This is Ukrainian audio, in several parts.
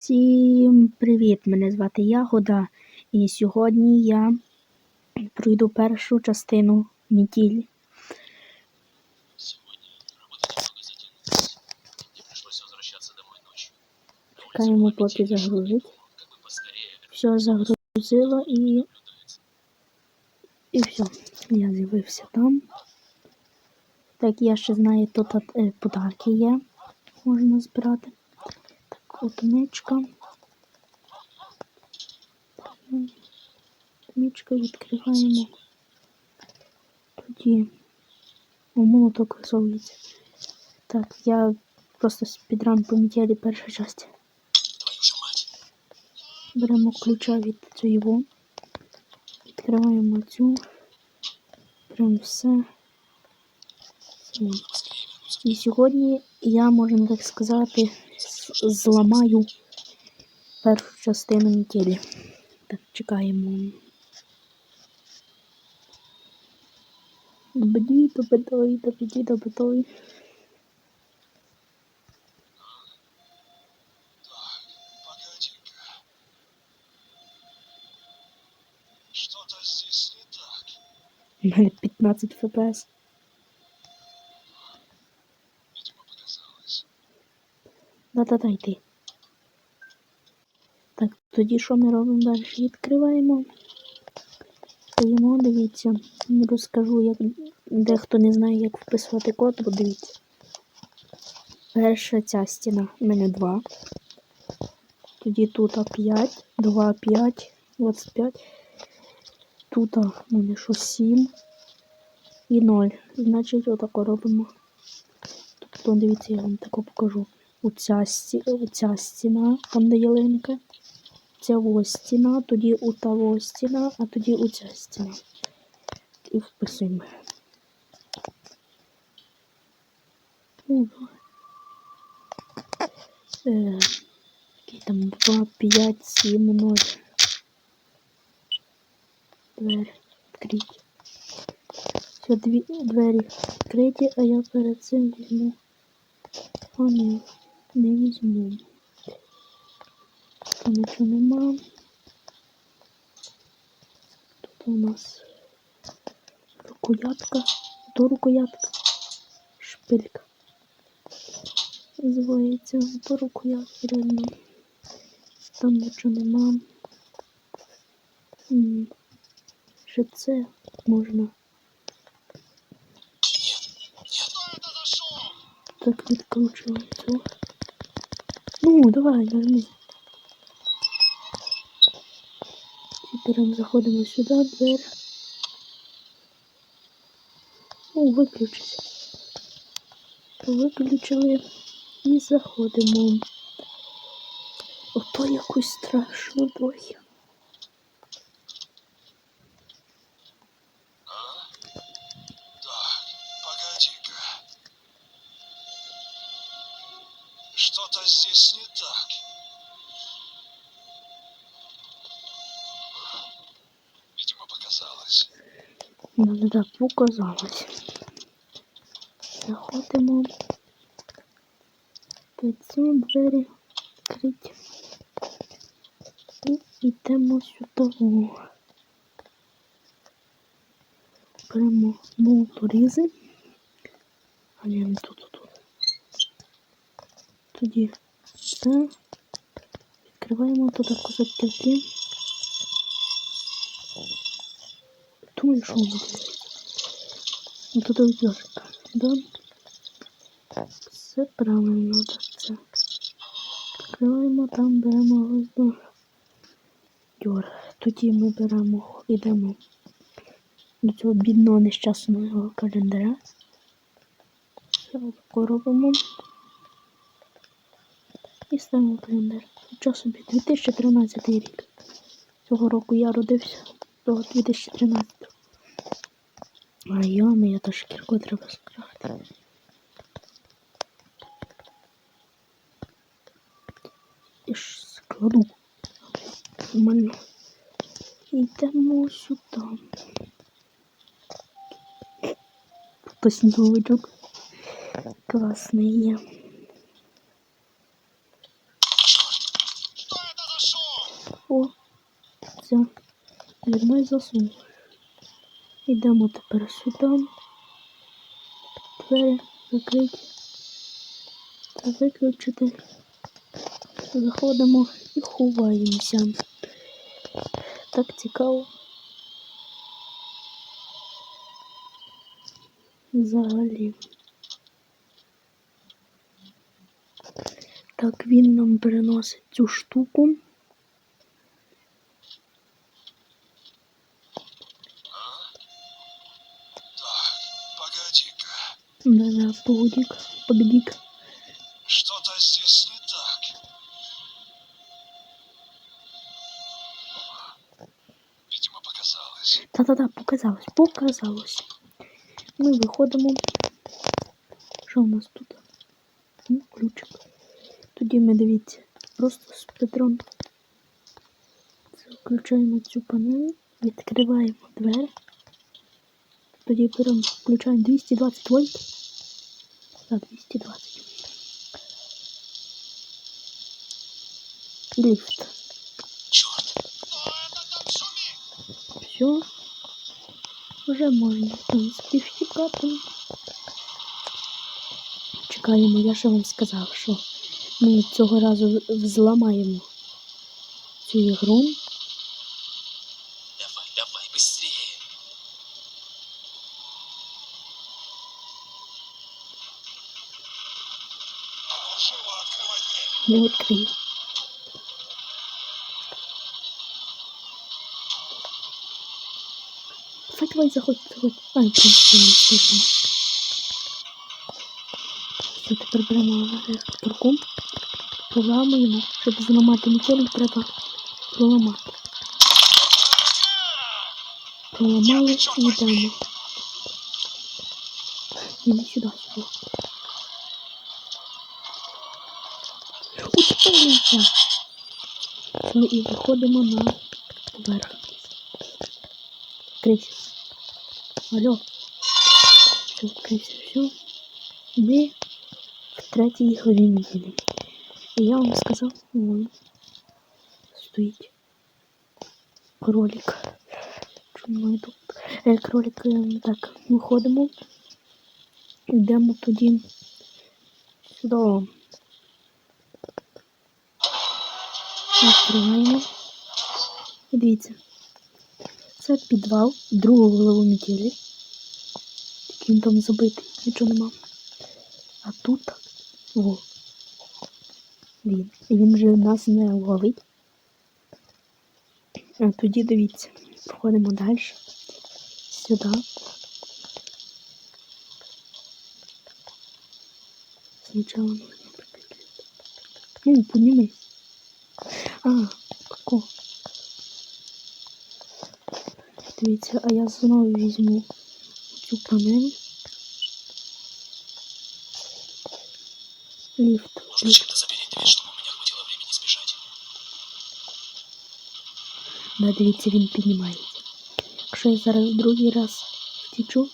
Всім привіт! Мене звати Ягода, і сьогодні я пройду першу частину неділі. Чекаємо, поки загрузить. Все загрузило і. І все. Я з'явився там. Так, я ще знаю, тут е, подарки є. Можна збирати. Одиничка. Одиничка відкриваємо. Тоді. О, молоток висовується. Так, я просто спідран по метелі перша часть. Беремо ключа від цього. Відкриваємо цю. Прям все. І сьогодні я, можна так сказати, зламаю першу частину неділі. Так, чекаємо. Добеді, добедой, добеді, добедой. Погоди-ка. Что-то здесь не так. У мене 15 фпс. Видимо, показалось. Да-да-да. Так, тоді що ми робимо далі? Відкриваємо. Стоїмо, дивіться. Розкажу, як дехто не знає, як вписувати код, бо дивіться. Перша ця стіна. У мене 2. Тоді тут 5, 2, 5, 25. Тут у мене що 7 і 0. Значить, отако робимо. Тобто, дивіться, я вам тако покажу. Оця, оця стіна, там де ялинка. Ця ось стіна, тоді у того стіна, а тоді оця стіна. І вписуємо. Е, який там 2, 5, 7, 0. Двері відкриті. Все, двері відкриті, а я перед цим візьму. Ні, не візьму. Нічого нема. Тут у нас рукоятка. То рукоятка. Шпилька. Називається то рукоятка реально. Там нічого нема. Ще це можна. Так відкручуємо цю. Ну, давай, нажми. Тепер заходимо сюди, двері. О, виключись. Виключили і заходимо. Ото якусь страшну трохи. Надо так показалось. Заходимо. Під двері відкриті. І йдемо сюди. Беремо молоторізи. А ні, не тут, тут. Тоді це. Відкриваємо туди козаківки. Думаю, що воно дивиться. Ну туди вдяжка. Да? Все правильно, так це. Відкриваємо, там беремо гвоздо. Дьор. Тоді ми беремо, йдемо до цього бідного нещасного календаря. Все робимо. І ставимо календар. Нічого собі, 2013 рік. Цього року я родився до 2013. А йоми, я то шкірку треба скрафти. І ж складу. Нормально. Йдемо сюди. Посніговичок. Класний є. О, все. Дверной засунув. Йдемо тепер сюди. Двері закриті. Та виключити. Заходимо і ховаємося. Так цікаво. Взагалі. Так, він нам переносить цю штуку. Да-да, погодик, погодик. Что-то здесь не так. Видимо, показалось. Та-та-та, показалось, показалось. Ми виходимо. Що у нас тут? Ну, ключик. Тоді ми дивіться. Просто з Петром включаємо цю панель, відкриваємо двері. Тоді беремо, включаємо 220 вольт. Так, 220. Ліфт. Черт. Все. Вже можна, в принципі, втікати. Чекаємо, я ще вам сказав, що ми цього разу взламаємо цю ігру. Давай, давай, быстрее. Не відкрию. Давай, заходь, заходь. Ай, принципі, не встигнемо. Все, тепер беремо електрику. Проламуємо. Щоб зламати нічого, треба проламати. Проламали і йдемо. Іди сюди, сюди. Успокойся. Все, і виходимо на верх. Крись. Алло. Все, крись, все. Ми в третій горі неділі. І я вам сказав, вон стоїть кролик. Чому ми тут? Е, кролик, е, так, виходимо. Йдемо тоді сюди. Відкриваємо. Дивіться. Це підвал другого голову метелі. Тільки він там забитий, нічого нема. А тут о, він. І він вже нас не ловить. А тоді дивіться. Входимо далі. Сюди. Прикрепить. Ну, поднимись. А, тако. Дивіться, а я знову візьму цю панель. Ліфт. Запереть дверь, чтобы у меня хватило времени сбежать. Да, дивіться, він піднімається. Якщо я зараз другий раз втічу,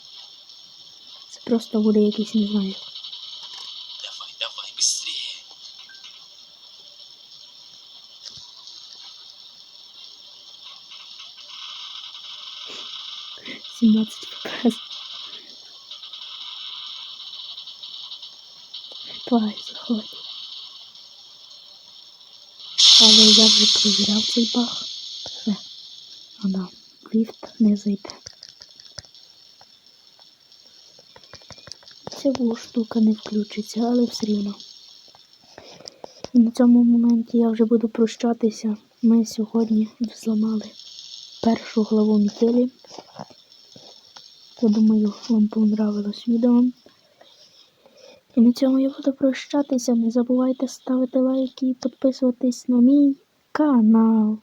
це просто буде якийсь, не знаю. Давай, давай, быстрее. 17 фпс. Давай, заходь. Але я вже перевіряв цей баг. Все. Вона в ліфт не зайде. Ця штука не включиться, але все рівно. І на цьому моменті я вже буду прощатися. Ми сьогодні зламали першу главу Мітелі. Я думаю, вам понравилось відео. І на цьому я буду прощатися. Не забувайте ставити лайки і підписуватись на мій канал.